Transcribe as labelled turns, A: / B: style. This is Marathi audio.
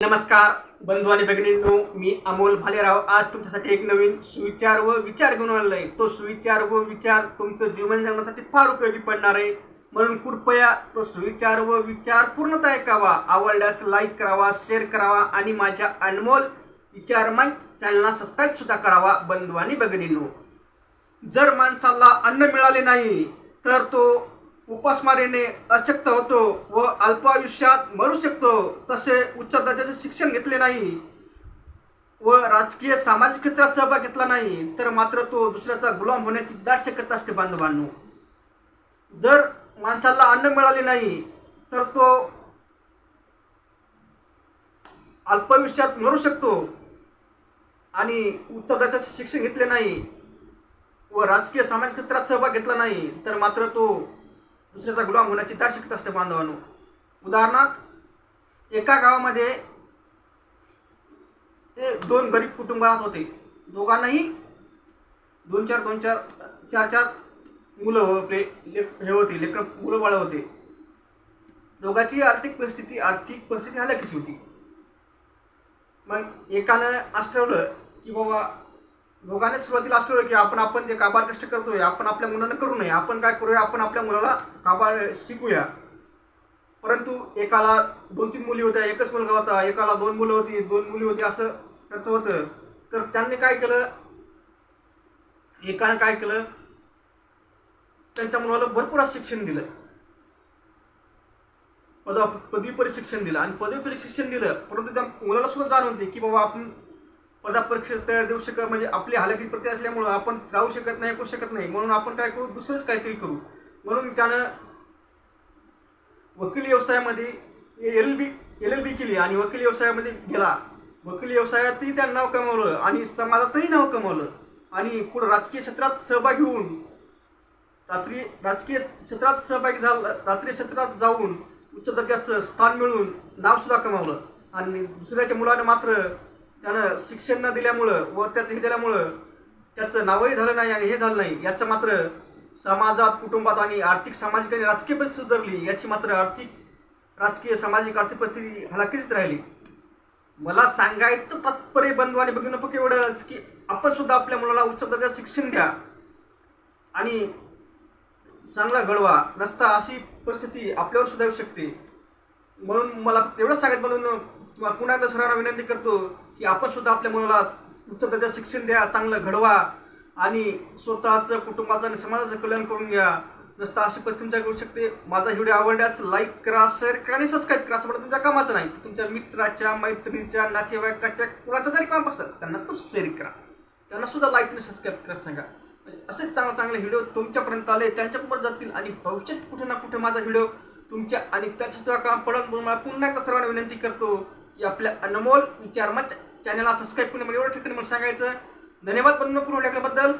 A: नमस्कार बंधू आणि भगिनींनो मी अमोल भालेराव. आज तुमच्यासाठी एक नवीन सुविचार व विचार घेऊन आलेलो तो सुविचार व विचार तुमचं जीवन जगण्यासाठी फार उपयोगी पडणार आहे. म्हणून कृपया तो सुविचार व विचार पूर्णतः ऐकावा. आवडल्यास लाईक करावा शेअर करावा आणि माझ्या अनमोल विचार मंच चॅनलला सबस्क्राईब सुद्धा करावा बंधू आणि भगिनींनो. जर माणसाला अन्न मिळाले नाही तर तो उपासमारीने अशक्त होतो व अल्प आयुष्यात मरू शकतो तसे उच्च दर्जाचे शिक्षण घेतले नाही व राजकीय सामाजिक क्षेत्रात सहभाग घेतला नाही तर मात्र तो दुसऱ्याचा गुलाम होण्याची दाट शक्यता असते बांधवांनो. जर माणसाला अन्न मिळाले नाही तर तो अल्पायुष्यात मरू शकतो आणि उच्च दर्जाचे शिक्षण घेतले नाही व राजकीय सामाजिक क्षेत्रात सहभाग घेतला नाही तर मात्र तो दुसऱ्याचा गुलाम होण्याची दाट शिकत असते बांधवांनो. उदाहरणार्थ एका गावामध्ये हे दोन गरीब कुटुंब राहत होते. दोघांनाही दोन चार दोन चार चार चार मुलं आपले लेक हे होते लेकर मुलं बाळ होते. दोघांची आर्थिक परिस्थिती आर्थिक परिस्थिती हलकीची होती. मग एकानं असं ठरवलं की बाबा दोघांनी सुरुवातीला असं की आपण आपण जे काबाड कष्ट करतोय आपण आपल्या मुलांना करू नये. आपण काय करूया? आपण आपल्या मुलाला काबाड शिकूया. परंतु एकाला दोन तीन मुली होत्या एकच मुलगा होता एकाला दोन मुलं होती दोन मुली होती असं त्याचं होतं. तर त्यांनी काय केलं? एकानं काय केलं? त्यांच्या मुलाला भरपूर असं शिक्षण दिलं. पद पदवी परीक्षण दिलं. आणि पदवी परीक्षण दिलं परंतु त्या मुलाला सुद्धा जाण की बाबा आपण स्पर्धा परीक्षेत तयार देऊ शकत म्हणजे आपली हालाकी प्रती असल्यामुळं आपण राहू शकत नाही करू शकत नाही. म्हणून आपण काय करू? दुसरंच काहीतरी करू. म्हणून त्यानं वकिली व्यवसायामध्ये L B L L B केली आणि वकिली व्यवसायामध्ये गेला. वकिली व्यवसायातही त्यानं नाव कमावलं आणि समाजातही नाव कमावलं. आणि पुढं राजकीय क्षेत्रात सहभागी होऊन रात्री राजकीय क्षेत्रात सहभागी झालं रात्री क्षेत्रात जाऊन उच्च दर्जाचं स्थान मिळवून नावसुद्धा कमावलं. आणि दुसऱ्याच्या मुलानं मात्र त्यानं शिक्षण न दिल्यामुळं व त्याचं हे झाल्यामुळं त्याचं नावही झालं नाही आणि हे झालं नाही. याचं मात्र समाजात कुटुंबात आणि आर्थिक सामाजिक आणि राजकीय परिस्थिती सुधारली. याची मात्र आर्थिक राजकीय सामाजिक आर्थिक परिस्थिती हलाखीच राहिली. मला सांगायचं तात्पर्य बंधू आणि बघणं फक्त एवढंच की आपण सुद्धा आपल्या मुलाला उच्च दर्जाचं शिक्षण द्या आणि चांगला घडवा. नसता अशी परिस्थिती आपल्यावर सुद्धा येऊ शकते. म्हणून मला एवढंच सांगत म्हणून तुम्हाला पुन्हा एकदा सर्वांना विनंती करतो की आपण सुद्धा आपल्या मुलाला उच्च दर्जा शिक्षण द्या चांगलं घडवा आणि स्वतःचं कुटुंबाचं आणि समाजाचं कल्याण करून घ्या. नसता अशी परिस्थिती करू शकते. माझा व्हिडिओ आवडल्यास लाईक करा शेअर करा आणि सबस्क्राईब करा. असं तुमच्या कामाचं नाही. तुमच्या मित्राच्या मैत्रिणीच्या नातेवाईकाच्या कुणाचं जरी काम असतात त्यांना तो शेअर करा. त्यांना सुद्धा लाईक आणि सबस्क्राईब करा सांगा. म्हणजे असेच चांगले चांगले व्हिडिओ तुमच्यापर्यंत आले त्यांच्याबरोबर जातील आणि भविष्यात कुठे ना कुठे माझा व्हिडिओ तुमच्या आणि त्यांच्या सुद्धा काम पडत म्हणून मला पुन्हा एकदा सर्वांना विनंती करतो. आपल्या अनमोल विचार मत चॅनलला सबस्क्राईब करून मला एवढं ठिकाणी मला सांगायचं. धन्यवाद. बनवून पूर्णबद्दल.